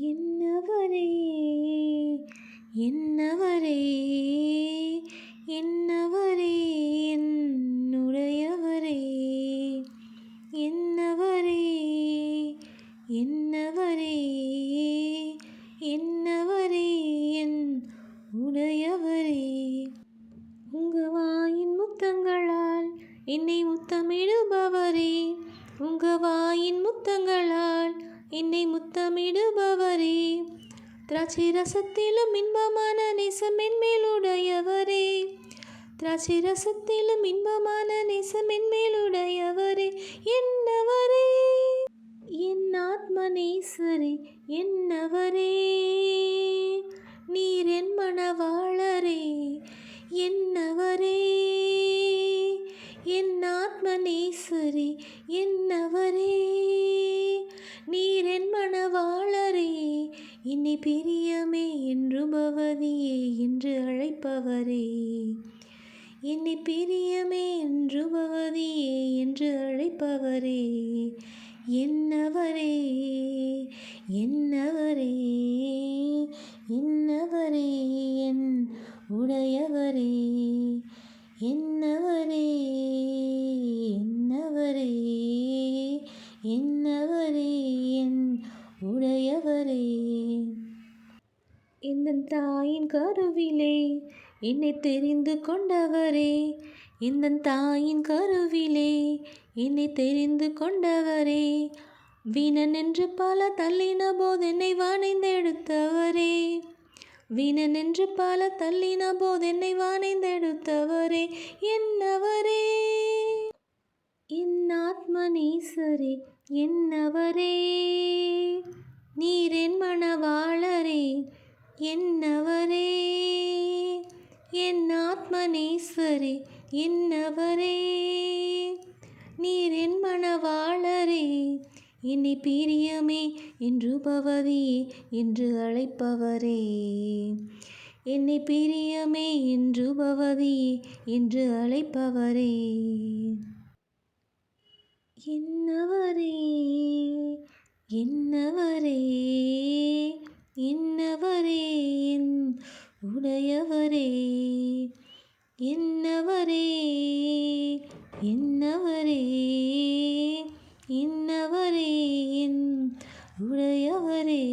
என்னவரே? என்னவரே? என்னவரே? என்னுடையவரே? என்னவரே? என்னவரே? என்னவரே? என் உடையவரே? உங்க வாயின் முத்தங்களால் என்னை முத்தமிடுபவரே. உங்க வாயின் முத்தங்களால் என்னை முத்தமிடுபவர். திராட்சை ரசத்திலும் இன்பமான நேசம் என்மேலுடையவரே திராட்சை ரசத்திலும் இன்பமான நேசம் என்மேலுடையவரே என்னவரே? என் ஆத்மநேசரே என்னவரே? நீர் என் மனவா பிரியமே என்று பவதியே என்று அழைப்பவரே. என்னை பிரியமே என்று பவதியே என்று அழைப்பவரே. என்னவரே என்னவரே என்னவரே என் உடையவரே. என்னவரே என்னவரே என்ன என் உடையவரே இந்த தாயின் கருவிலே என்னை தெரிந்து கொண்டவரே? இந்த தாயின் கருவிலே என்னை தெரிந்து கொண்டவரே? வீணன் என்று பல தள்ளின போது என்னை வானைந்தெடுத்தவரே? வீணன் என்று பல தள்ளின போது என்னை வானைந்தெடுத்தவரே? என்னவரே? என் ஆத்ம நேசரே என்னவரே நீர் என் மணவாளரே என்னவரே? என் ஆத்மனேஸ்வரே என்னவரே? நீர் என் மணவாளரே என்னை பிரியமே என்று பவதியே என்று அழைப்பவரே. என்னை பிரியமே என்று பவதியே என்று அழைப்பவரே. என்னவரே? என்னவரே? என்ன உடையவரே என்னவரே என்னவரே இன்னவரே என் உடையவரே.